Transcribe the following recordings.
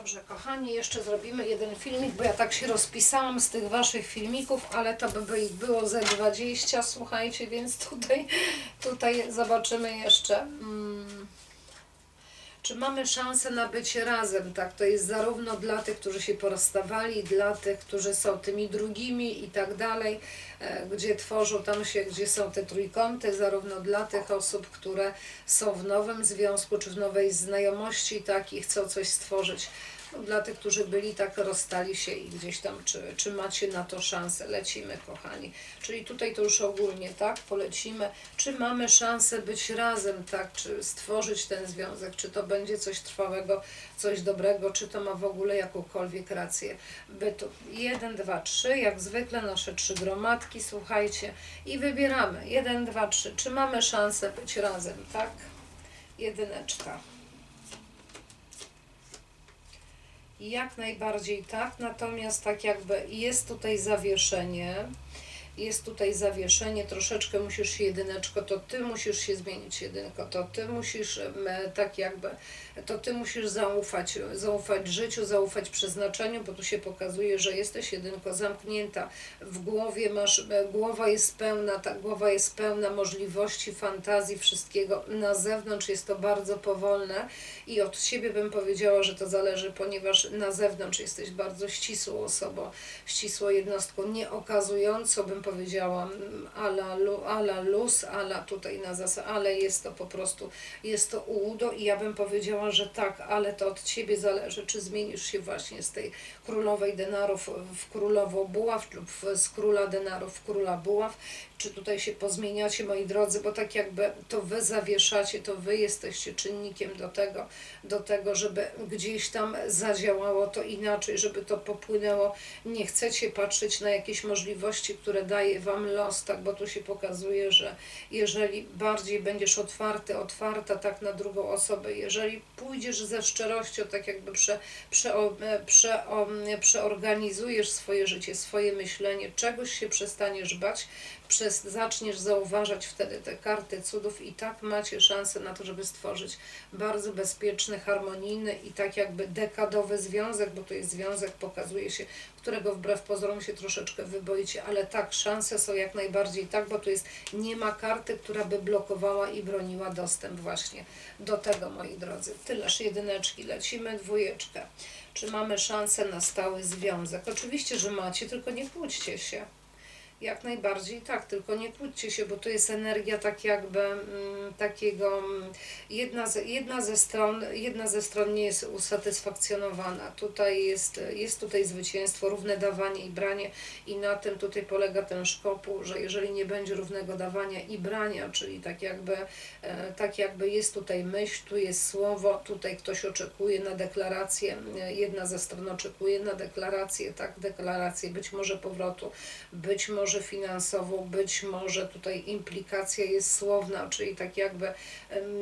Dobrze, kochani, jeszcze zrobimy jeden filmik, bo ja tak się rozpisałam z tych waszych filmików, ale to by, ich było ze 20, słuchajcie, więc tutaj, tutaj zobaczymy jeszcze. Czy mamy szansę na bycie razem, tak? To jest zarówno dla tych, którzy się porozstawali, dla tych, którzy są tymi drugimi i tak dalej, e, gdzie tworzą tam się, gdzie są te trójkąty, zarówno dla tych osób, które są w nowym związku, czy w nowej znajomości, tak, i chcą coś stworzyć. Dla tych, którzy byli tak, rozstali się i gdzieś tam, czy, czy macie na to szansę, lecimy, kochani. Czyli tutaj to już ogólnie, tak, polecimy. Czy mamy szansę być razem, tak, czy stworzyć ten związek, czy to będzie coś trwałego, coś dobrego, czy to ma w ogóle jakąkolwiek rację bytu. Jeden, dwa, trzy, jak zwykle nasze trzy gromadki, słuchajcie, i wybieramy. Jeden, dwa, trzy. Czy mamy szansę być razem, tak? Jedyneczka. Jak najbardziej tak, natomiast tak jakby jest tutaj zawieszenie, jest tutaj zawieszenie, troszeczkę musisz się jedyneczko, to ty musisz się zmienić jedynko, to ty musisz tak jakby, to ty musisz zaufać, zaufać życiu, zaufać przeznaczeniu, bo tu się pokazuje, że jesteś jedynko zamknięta, w głowie masz, e, głowa jest pełna, ta głowa jest pełna możliwości, fantazji, wszystkiego, na zewnątrz. Jest to bardzo powolne i od siebie bym powiedziała, że to zależy, ponieważ na zewnątrz jesteś bardzo ścisłą osobą, ścisłą jednostką, nie okazującą, bym powiedziała, mm, ala, ala luz, ala tutaj na zasad, ale jest to po prostu, jest to ułudo i ja bym powiedziała, że tak, ale to od Ciebie zależy, czy zmienisz się właśnie z tej królowej denarów w królową buław, lub z króla denarów w króla buław, czy tutaj się pozmieniacie, moi drodzy, bo tak jakby to Wy zawieszacie, to Wy jesteście czynnikiem do tego, do tego, żeby gdzieś tam zadziałało to inaczej, żeby to popłynęło. Nie chcecie patrzeć na jakieś możliwości, które daje Wam los, tak, bo tu się pokazuje, że jeżeli bardziej będziesz otwarty, otwarta tak na drugą osobę, jeżeli pójdziesz ze szczerością, tak jakby prze, prze, prze, przeorganizujesz swoje życie, swoje myślenie, czegoś się przestaniesz bać, przez, zaczniesz zauważać wtedy te karty cudów i tak macie szansę na to, żeby stworzyć bardzo bezpieczny, harmonijny i tak jakby dekadowy związek, bo to jest związek, pokazuje się, którego wbrew pozorom się troszeczkę wyboicie, ale tak, szanse są jak najbardziej tak, bo tu jest, nie ma karty, która by blokowała i broniła dostęp właśnie do tego, moi drodzy. Tyleż jedyneczki, lecimy dwójeczkę. Czy mamy szansę na stały związek? Oczywiście, że macie, tylko nie kłóćcie się. Jak najbardziej tak, tylko nie kłóćcie się, bo to jest energia tak jakby mm, takiego, mm, jedna, z, jedna, ze stron, jedna ze stron nie jest usatysfakcjonowana. Tutaj jest, jest tutaj zwycięstwo, równe dawanie i branie i na tym tutaj polega ten szkopuł, że jeżeli nie będzie równego dawania i brania, czyli tak jakby, e, tak jakby jest tutaj myśl, tu jest słowo, tutaj ktoś oczekuje na deklarację, e, jedna ze stron oczekuje na deklarację, tak, deklarację być może powrotu, być może finansową, być może tutaj implikacja jest słowna, czyli tak jakby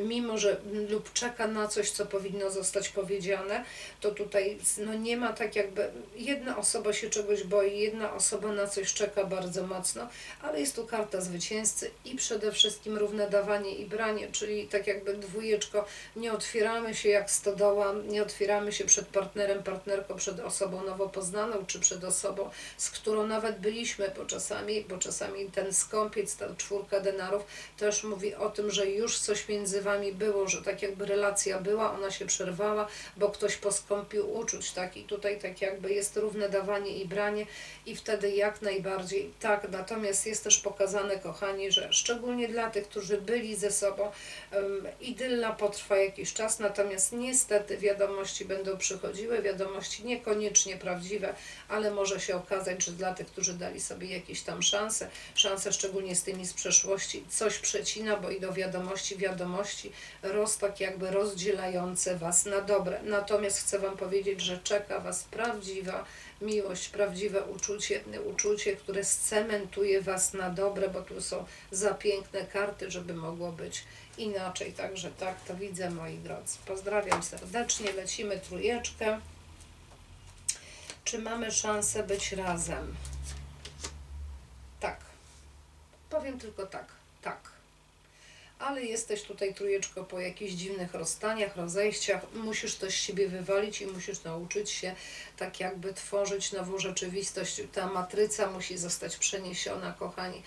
mimo, że lub czeka na coś, co powinno zostać powiedziane, to tutaj no nie ma tak jakby, jedna osoba się czegoś boi, jedna osoba na coś czeka bardzo mocno, ale jest tu karta zwycięzcy i przede wszystkim równe dawanie i branie, czyli tak jakby dwójeczko, nie otwieramy się jak stodoła, nie otwieramy się przed partnerem, partnerką, przed osobą nowo poznaną, czy przed osobą, z którą nawet byliśmy, bo czasami, bo czasami ten skąpiec, ta czwórka denarów też mówi o tym, że już coś między wami było, że tak jakby relacja była, ona się przerwała, bo ktoś poskąpił uczuć, tak? I tutaj tak jakby jest równe dawanie i branie i wtedy jak najbardziej tak. Natomiast jest też pokazane, kochani, że szczególnie dla tych, którzy byli ze sobą, um, idylla potrwa jakiś czas, natomiast niestety wiadomości będą przychodziły, wiadomości niekoniecznie prawdziwe, ale może się okazać, że dla tych, którzy dali sobie jakieś tam szanse, szanse szczególnie z tymi z przeszłości, coś przecina, bo idą wiadomości, wiadomości, roz tak jakby rozdzielające Was na dobre. Natomiast chcę Wam powiedzieć, że czeka Was prawdziwa miłość, prawdziwe uczucie, uczucie, które scementuje Was na dobre, bo tu są za piękne karty, żeby mogło być inaczej. Także tak to widzę, moi drodzy. Pozdrawiam serdecznie, lecimy trójeczkę. Czy mamy szansę być razem? Powiem tylko tak. Tak. ale jesteś tutaj trójeczko po jakichś dziwnych rozstaniach, rozejściach, musisz coś z siebie wywalić i musisz nauczyć się tak jakby tworzyć nową rzeczywistość. Ta matryca musi zostać przeniesiona, kochani.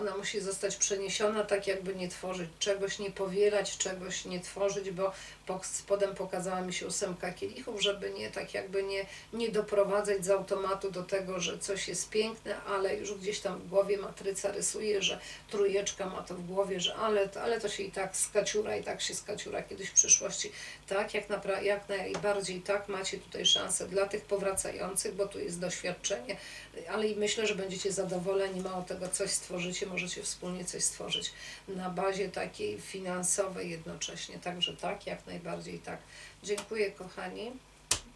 Ona musi zostać przeniesiona, tak jakby nie tworzyć czegoś, nie powielać czegoś, nie tworzyć, bo po, spodem pokazała mi się ósemka kielichów, żeby nie tak jakby nie, nie doprowadzać z automatu do tego, że coś jest piękne, ale już gdzieś tam w głowie matryca rysuje, że trójeczka ma to w głowie, że ale, ale to się i tak skaciura, i tak się skaciura kiedyś w przyszłości. Tak, jak, jak najbardziej tak, macie tutaj szansę dla tych powracających, bo tu jest doświadczenie, ale i myślę, że będziecie zadowoleni, mało tego coś stworzycie, możecie wspólnie coś stworzyć na bazie takiej finansowej jednocześnie. Także tak, jak najbardziej tak. Dziękuję kochani.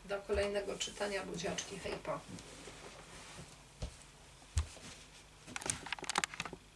Do kolejnego czytania buziaczki. Hej, pa.